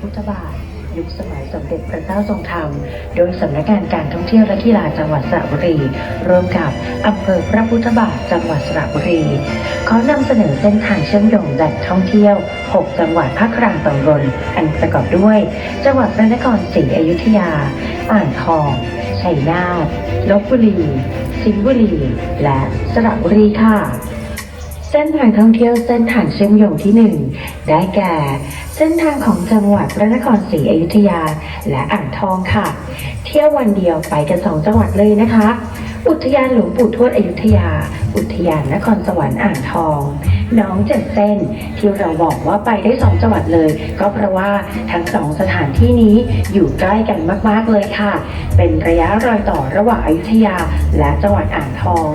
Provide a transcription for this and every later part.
พุทธบาทยุคสมัยสมเด็จพระเจ้าทรงธรรม โดยสำนักงานการท่องเที่ยวและกีฬาจังหวัดสระบุรีร่วมกับอำเภอพระพุทธบาทจังหวัดสระบุรี ขอนำเสนอเส้นทางเชื่อมโยงแหล่งท่องเที่ยว 6 จังหวัดภาคกลางตอนบนอันประกอบด้วย จังหวัดพระนครศรีอยุธยา อ่างทอง ชัยนาทลบบุรี สิงห์บุรี และสระบุรีค่ะเส้นทางท่องเที่ยวเส้นทางเชื่อมโยงที่หนึ่งได้แก่ เส้นทางของจังหวัดพระนครศรีอยุธยา และอ่างทองค่ะ เที่ยววันเดียวไปกันสองจังหวัดเลยนะคะ อุทยานหลวงปู่ทวดอยุธยา อุทยานนครสวรรค์อ่างทองน้องเจ็ดเส้นที่เราบอกว่าไปได้สองจังหวัดเลย ก็เพราะว่าทั้งสองสถานที่นี้อยู่ใกล้กันมากๆเลยค่ะ เป็นระยะรอยต่อระหว่างอยุธยาและจังหวัดอ่างทอง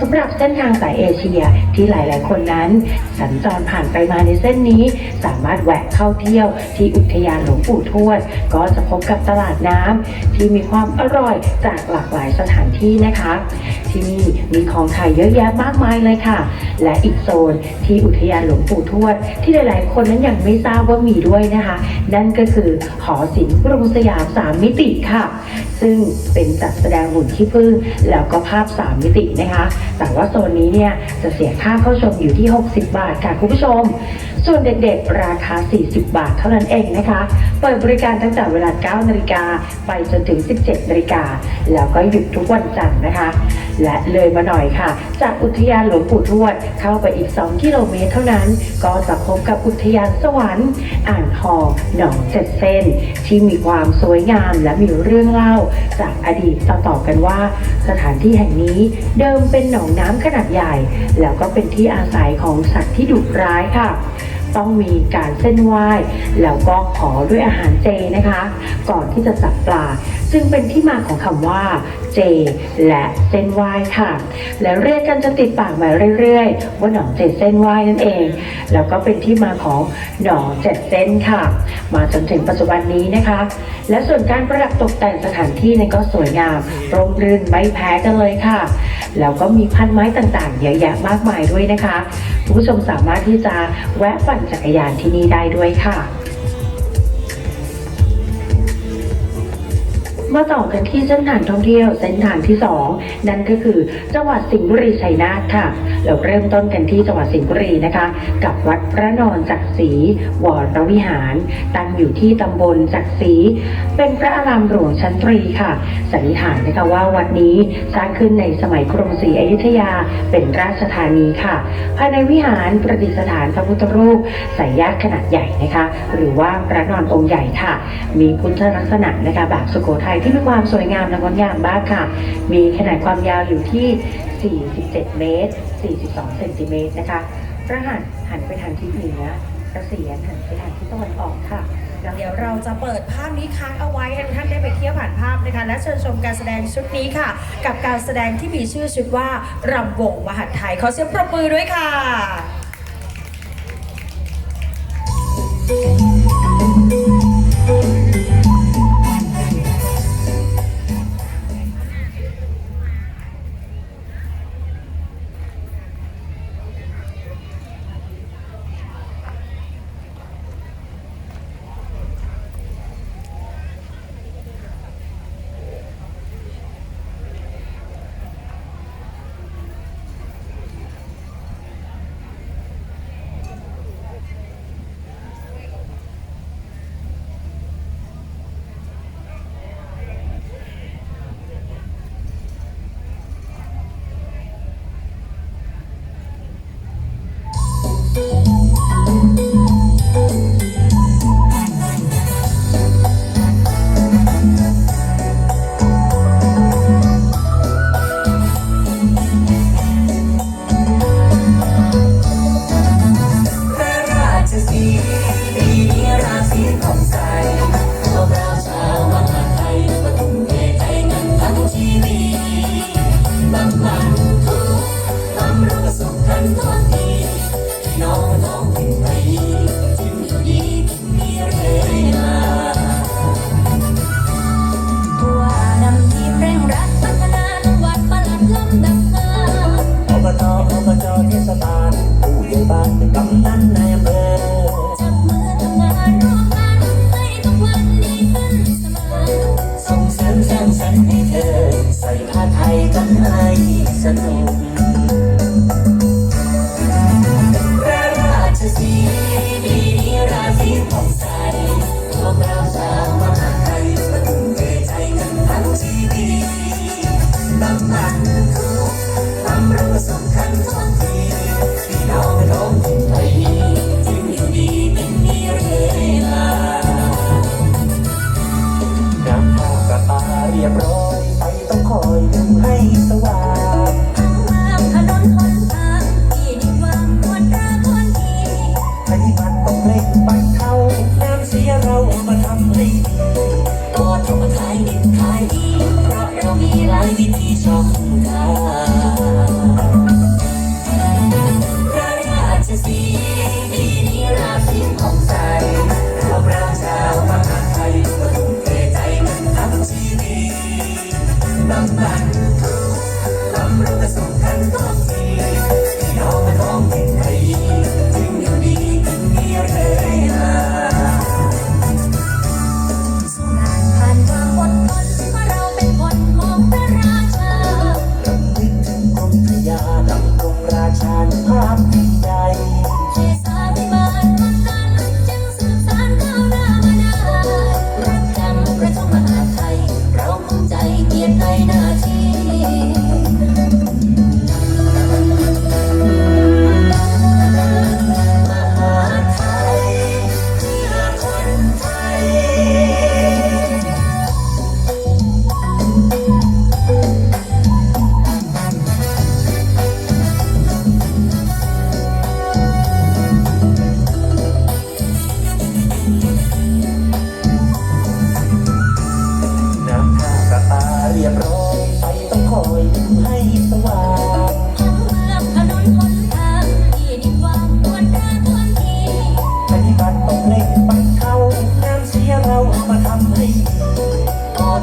สำหรับเส้นทางสายเอเชียที่หลายๆ คนนั้น สัญจรผ่านไปมาในเส้นนี้ สามารถแวะเข้าเที่ยวที่อุทยานหลวงปู่ทวด ก็จะพบกับตลาดน้ำที่มีความอร่อยจากหลากหลายสถานที่นะคะ ที่นี่มีของขายเยอะแยะมากมายเลยค่ะ และอีกโซนที่อุทยานหลวงปู่ทวด ที่หลายๆ คนนั้นยังไม่ทราบว่ามีด้วยนะคะ นั่นก็คือหอศิลป์กรุงสยามสามมิติค่ะ ซึ่งเป็นจัดแสดงหุ่นขี้ผึ้งแล้วก็ภาพ3มิตินะคะ แต่ว่าโซนนี้เนี่ยจะเสียค่าเข้าชมอยู่ที่ 60 บาทค่ะคุณผู้ชมส่วนเด็กๆ ราคา 40 บาทเท่านั้นเองนะคะ เปิดบริการตั้งแต่เวลา 9 นาฬิกาไปจนถึง 17 นาฬิกา แล้วก็หยุดทุกวันจันทร์นะคะ และเลยมาหน่อยค่ะ จากอุทยานหลวงปู่ทวด เข้าไปอีก 2 กิโลเมตรเท่านั้น ก็จะพบกับอุทยานสวรรค์ อ่างทองหนองเจ็ดเส้น ที่มีความสวยงามและมีเรื่องเล่า จากอดีตต่อๆกันว่า สถานที่แห่งนี้เดิมเป็นหนองน้ำขนาดใหญ่ แล้วก็เป็นที่อาศัยของสัตว์ที่ดุร้ายค่ะ ต้องมีการเส้นไหว้ แล้วก็ขอด้วยอาหารเจนะคะ ก่อนที่จะจับปลาจึงเป็นที่มาของคำว่า เจ และเส้นไหว้ค่ะ แล้วเรียกกันจะติดปากมาเรื่อยๆ ว่าหนองเจ็ดเส้นไหว้นั่นเอง แล้วก็เป็นที่มาของหนองเจ็ดเส้นค่ะ มาจนถึงปัจจุบันนี้นะคะ และส่วนการประดับตกแต่งสถานที่นั้นก็สวยงามร่มรื่นไม่แพ้กันเลยค่ะ แล้วก็มีพันไม้ต่างๆเยอะแยะมากมายด้วยนะคะ คุณผู้ชมสามารถที่จะแวะปั่นจักรยานที่นี่ได้ด้วยค่ะ มาต่อกันที่เส้นทางท่องเที่ยวเส้นทางที่ 2 นั่นก็คือ จังหวัดสิงห์บุรีชัยนาทค่ะ เราเริ่มต้นกันที่จังหวัดสิงห์บุรีนะคะ กับวัดพระนอนจักรีวรวิหาร ตั้งอยู่ที่ตำบลจักรีเป็นพระอารามหลวงชั้นตรีค่ะสันนิษฐานนะคะว่าวัดนี้สร้างขึ้นในสมัยกรุงศรีอยุธยาเป็นราชธานีค่ะ ภายในวิหารประดิษฐานพระพุทธรูปสายญาติขนาดใหญ่นะคะ หรือว่าพระนอนองค์ใหญ่ค่ะ มีพุทธลักษณะนะคะแบบสุโขทัยที่มีความสวยงามและงดงามมากค่ะ มีขนาดความยาวอยู่ที่ 47 เมตร 42 เซนติเมตรนะคะพระหัตถ์หันไปทางทิศเหนือพระเศียรหันไปทางทิศตะวันออกค่ะเดี๋ยวเราจะเปิดภาพนี้ค้างเอาไว้ให้ท่านได้ไปเที่ยวผ่านภาพนะคะและเชิญชมการแสดงชุดนี้ค่ะ กับการแสดงที่มีชื่อชุดว่ารำวงมหัดไทยขอเสียงปรบมือด้วยค่ะ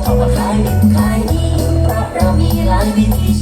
เพราะว่าขายดินขายดีเพราะเรามีหลายวิธี